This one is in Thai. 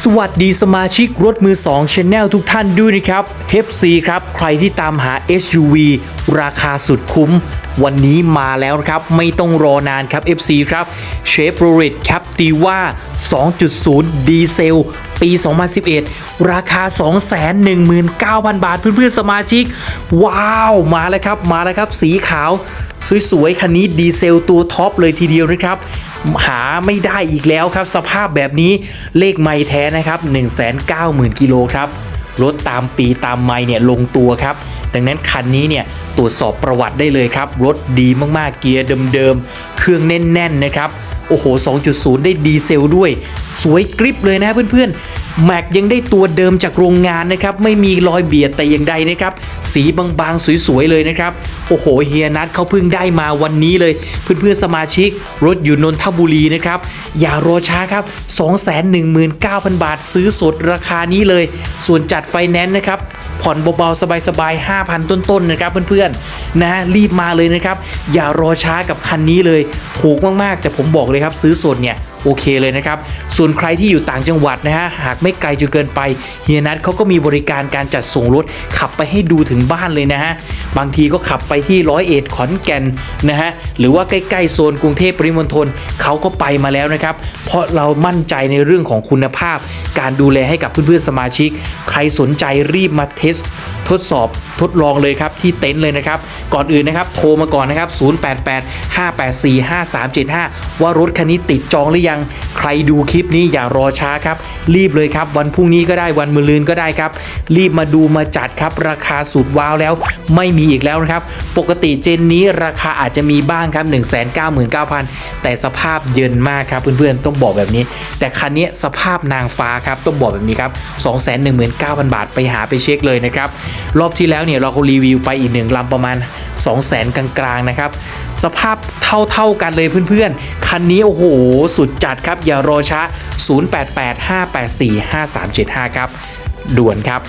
สวัสดีสมาชิกรถมือ2 Channel ทุกท่านด้วยนะครับ FC ครับ ใครที่ตามหา SUV ราคาสุดคุ้ม วันนี้มาแล้วครับ ไม่ต้องรอนานครับ FC ครับ Chevrolet Captiva 2.0 ดีเซล ปี 2011 ราคา 219,000 บาทเพื่อนๆสมาชิก ว้าว มาแล้วครับมาแล้วครับ สีขาว สวยๆ คันนี้ดีเซลตัวท็อปเลยทีเดียวนะครับ หาไม่ได้อีกแล้วครับ สภาพแบบนี้เลขไม่แท้นะครับ 190,000 กิโลครับ รถตามปีตามไม่เนี่ยลงตัวครับ ดังนั้นคันนี้เนี่ยตรวจสอบประวัติได้เลยครับ รถดีมากๆ เกียร์เดิมๆ เครื่องแน่นๆ นะครับ โอ้โห 2.0 ได้ดีเซลด้วย สวยกริปเลยนะเพื่อนๆ แม็กยังได้ตัวเดิมจากโรงงานนะครับไม่มีรอยเบียดแต่อย่างใดนะครับสีบางๆสวยๆเลยนะครับโอ้โหเฮียนัทเขาเพิ่งได้มาวันนี้เลย เพื่อนๆสมาชิกรถอยู่นนทบุรีนะครับอย่ารอช้าครับ 219,000 บาทซื้อสดราคานี้เลย ส่วนจัดไฟแนนซ์นะครับผ่อนเบาๆ สบายๆ 5,000 ต้นๆ นะครับเพื่อนๆ นะรีบมาเลยนะครับ อย่ารอช้ากับคันนี้เลย ถูกมากๆ แต่ผมบอกเลยครับ ซื้อสดเนี่ย โอเคเลยนะครับ ส่วนใครที่อยู่ต่างจังหวัดนะฮะ หากไม่ไกลจนเกินไปเฮียนัทเขาก็มีบริการการจัดส่งรถขับไปให้ดูถึงบ้านเลยนะฮะ บางทีก็ขับไปที่ร้อยเอ็ดขอนแก่นนะฮะ หรือว่าใกล้ๆโซนกรุงเทพปริมณฑลเขาก็ไปมาแล้วนะครับ เพราะเรามั่นใจในเรื่องของคุณภาพ การดูแลให้กับเพื่อนๆสมาชิก ใครสนใจรีบมาเทส ทดสอบทดลองเลยครับที่เต็นท์เลยนะครับ ก่อนอื่นนะครับ โทรมาก่อนนะครับ 0885845375 ว่ารถคันนี้ติดจองหรือยังใครดูคลิปนี้อย่ารอช้าครับ รีบเลยครับ วันพรุ่งนี้ก็ได้วันมะรืนก็ได้ครับ รีบมาดูมาจัดครับ ราคาสุดว้าวแล้วไม่มีอีกแล้วนะครับ ปกติเจนนี้ราคาอาจจะมีบ้างครับ 199,000 แต่สภาพเยินมากครับเพื่อนๆต้องบอกแบบนี้ แต่คันนี้สภาพนางฟ้าครับต้องบอกแบบนี้ครับ 219,000 บาทไปหาไปเช็คเลยนะครับรอบที่แล้วเนี่ยเราก็รีวิวไปอีกหนึ่งลำประมาณ 2 0 0แสนกลางๆนะครับ สภาพเท่าๆกันเลยเพื่อนๆ คันนี้โอ้โห สุดจัดครับ อย่ารอช้า 0885845375 ครับ ด่วนครับ